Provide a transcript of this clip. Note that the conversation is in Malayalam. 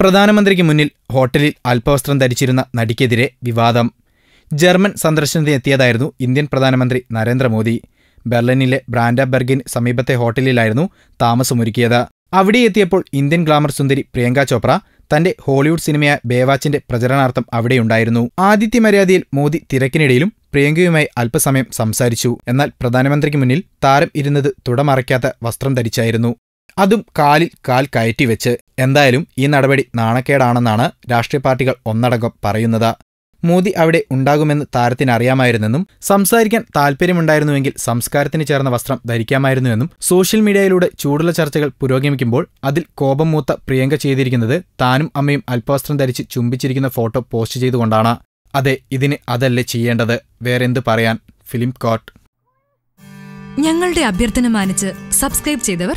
പ്രധാനമന്ത്രിക്ക് മുന്നിൽ ഹോട്ടലിൽ അല്പവസ്ത്രം ധരിച്ചിരുന്ന നടിക്കെതിരെ വിവാദം. ജർമ്മൻ സന്ദർശനത്തിനെത്തിയതായിരുന്നു ഇന്ത്യൻ പ്രധാനമന്ത്രി നരേന്ദ്രമോദി. ബെർലിനിലെ ബ്രാൻഡബർഗിന് സമീപത്തെ ഹോട്ടലിലായിരുന്നു താമസമൊരുക്കിയത്. അവിടെ എത്തിയപ്പോൾ ഇന്ത്യൻ ഗ്ലാമർ സുന്ദരി പ്രിയങ്ക ചോപ്ര തന്റെ ഹോളിവുഡ് സിനിമയായ ബേവാച്ചിന്റെ പ്രചരണാർത്ഥം അവിടെയുണ്ടായിരുന്നു. ആദിത്യ മര്യാദയിൽ മോദി തിരക്കിനിടയിലും പ്രിയങ്കയുമായി അല്പസമയം സംസാരിച്ചു. എന്നാൽ പ്രധാനമന്ത്രിക്ക് മുന്നിൽ താരം ഇരുന്നത് തുടമറയ്ക്കാത്ത വസ്ത്രം ധരിച്ചായിരുന്നു. അതും കാലിൽ കാൽ കയറ്റി വെച്ച് എന്തായാലും ഈ നടപടി നാണക്കേടാണെന്നാണ് രാഷ്ട്രീയ പാർട്ടികൾ ഒന്നടങ്കം പറയുന്നത്. മോദി അവിടെ ഉണ്ടാകുമെന്ന് താരത്തിന് അറിയാമായിരുന്നെന്നും സംസാരിക്കാൻ താൽപ്പര്യമുണ്ടായിരുന്നുവെങ്കിൽ സംസ്കാരത്തിന് ചേർന്ന വസ്ത്രം ധരിക്കാമായിരുന്നുവെന്നും സോഷ്യൽ മീഡിയയിലൂടെ ചൂടുള്ള ചർച്ചകൾ പുരോഗമിക്കുമ്പോൾ അതിൽ കോപം മൂത്ത പ്രിയങ്ക ചെയ്തിരിക്കുന്നത് താനും അമ്മയും അല്പവസ്ത്രം ധരിച്ച് ചുംബിച്ചിരിക്കുന്ന ഫോട്ടോ പോസ്റ്റ് ചെയ്തുകൊണ്ടാണ്. അതെ ഇതിന് അതല്ലേ ചെയ്യേണ്ടത്? വേറെന്ത് പറയാൻ? ഫിലിം കോട്ട് ഞങ്ങളുടെ അഭ്യർത്ഥന മാനിച്ച് സബ്സ്ക്രൈബ് ചെയ്തവർ